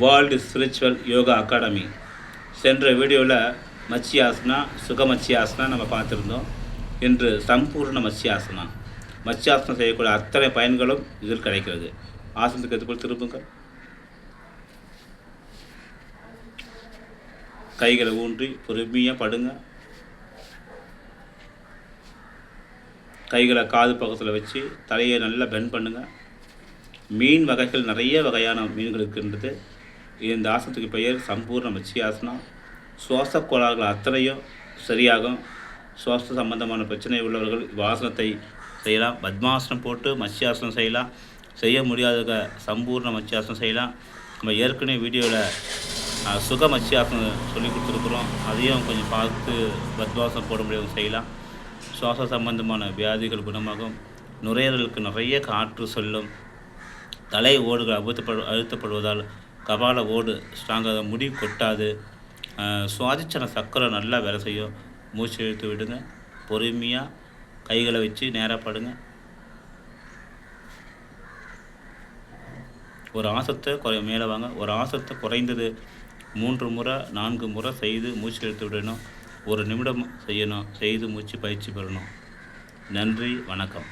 World spiritual yoga academy சென்ற வீடியோவில் மத்ஸ்யாசனா சுகமத்ஸ்யாசனா நம்ம பார்த்துருந்தோம். இன்று சம்பூர்ண மச்சியாசனா. மச்சியாசனம் செய்யக்கூடிய அத்தனை பயன்களும் இதில் கிடைக்கிறது. ஆசனத்துக்கு எதுக்குள் திரும்புங்கள். கைகளை ஊன்றி பொறுமையாக படுங்க. கைகளை காது பக்கத்தில் வச்சு தலையை நல்லா பெண்ட் பண்ணுங்கள் மீன் வகைகள் நிறைய வகையான மீன்கள் இருக்கின்றது. இந்த ஆசனத்துக்கு பெயர் சம்பூர்ண மத்ஸ்யாசனம் சுவாச கோளாறுகள் அத்தனையும் சரியாகும். சுவாச சம்பந்தமான பிரச்சனை உள்ளவர்கள் வாசனத்தை செய்யலாம். பத்மாசனம் போட்டு மச்சியாசனம் செய்யலாம். செய்ய முடியாத சம்பூர்ண மச்சியாசனம் செய்யலாம். நம்ம ஏற்கனவே வீடியோவில் சுக மச்சியாசனம் சொல்லி கொடுத்துருக்குறோம். அதையும் கொஞ்சம் பார்த்து பத்மாசனம் போட முடியாது செய்யலாம். சுவாச சம்பந்தமான வியாதிகள் குணமாகும். நுரையீரலுக்கு நிறைய காற்று சொல்லும். தலை ஓடுகள் அழுத்தப்படு அழுத்தப்படுவதால் கபால ஓடு ஸ்ட்ராங்காக முடி கொட்டாது. சுவாதிச்சன சக்கரை நல்லா வேலை செய்யும். மூச்சு இழுத்து விடுங்க. பொறுமையாக கைகளை வச்சு நேராக படுங்க. ஒரு ஆசத்தை குறை மேலே வாங்க. ஒரு ஆசத்தை குறைந்தது மூன்று முறை நான்கு முறை செய்து மூச்சு இழுத்து விடணும். ஒரு நிமிடம் செய்யணும். செய்து மூச்சு பயிற்சி பெறணும். நன்றி வணக்கம்.